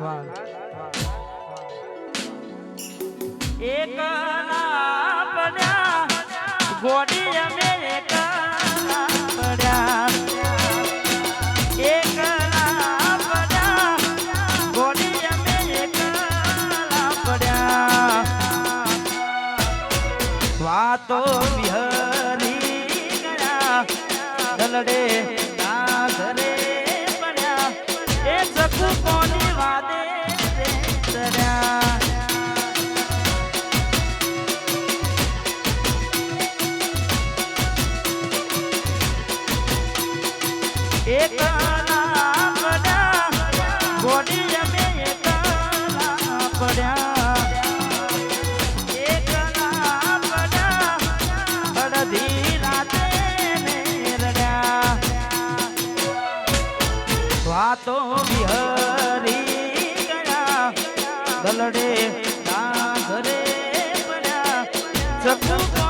વાહ એકલા પડ્યા ગોડી અમે એકલા પડ્યા એકલા પડ્યા ગોડી અમે એકલા પડ્યા વાતો વિહરી ગયા, દલડે ના ઘરે પડ્યા. એ સકુ કોની વાતો વિહરી ગયા દલડે ના ઘરે પડ્યા.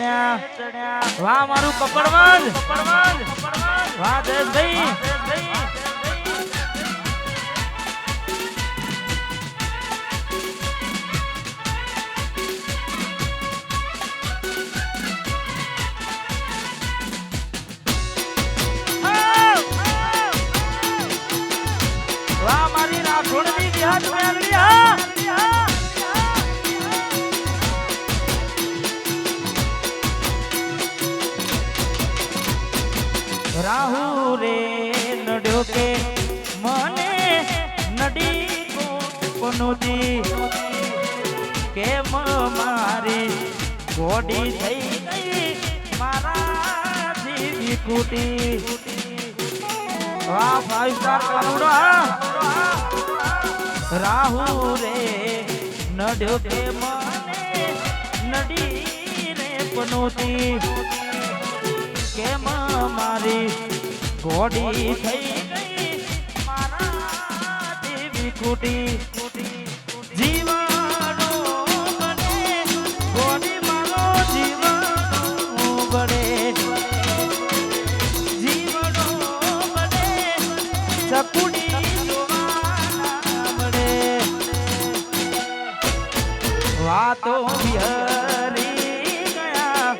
ચડ્યા વાહ મારું કપડવંજ વાહ જયેશભાઈ. વાહ મારી રાહુ રે નડ્યો કે મને નડી કોનુદી કેમ મારી ગોડી થઈ ગઈ મારાથી વિકુટી વાહ ફાઈવ સ્ટાર કરુડા રાહુ રે નડ્યો કે મને નડી રે પનોતી કેમ મારી ઘોડી થઈ ગઈ. મારા દેવી ખૂટી જીવનો બને ઘોડી મારો જીવનો બને જીવનો બને ચકુડી વાતો વિહરી ગયા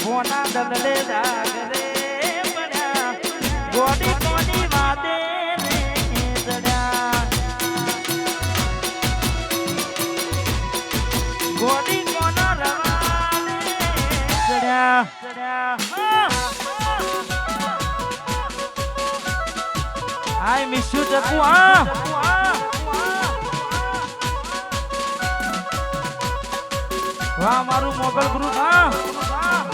ફોના દગડે જાગરે? મારું મોગલ ગ્રુપ હા.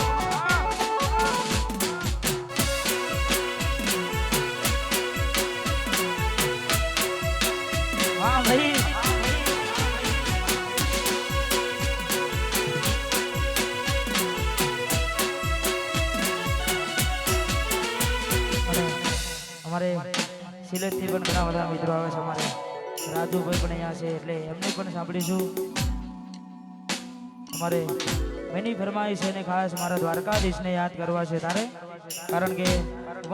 અમારે સિલેટથી પણ ઘણા બધા મિત્રો આવે છે અમારે. રાજુભાઈ પણ અહીંયા છે, એટલે એમને પણ સાંભળીશું. અમારે મેની ફરમાઈશ છે ને ખાસ મારા દ્વારકાધીશને યાદ કરવા છે તારે. કારણ કે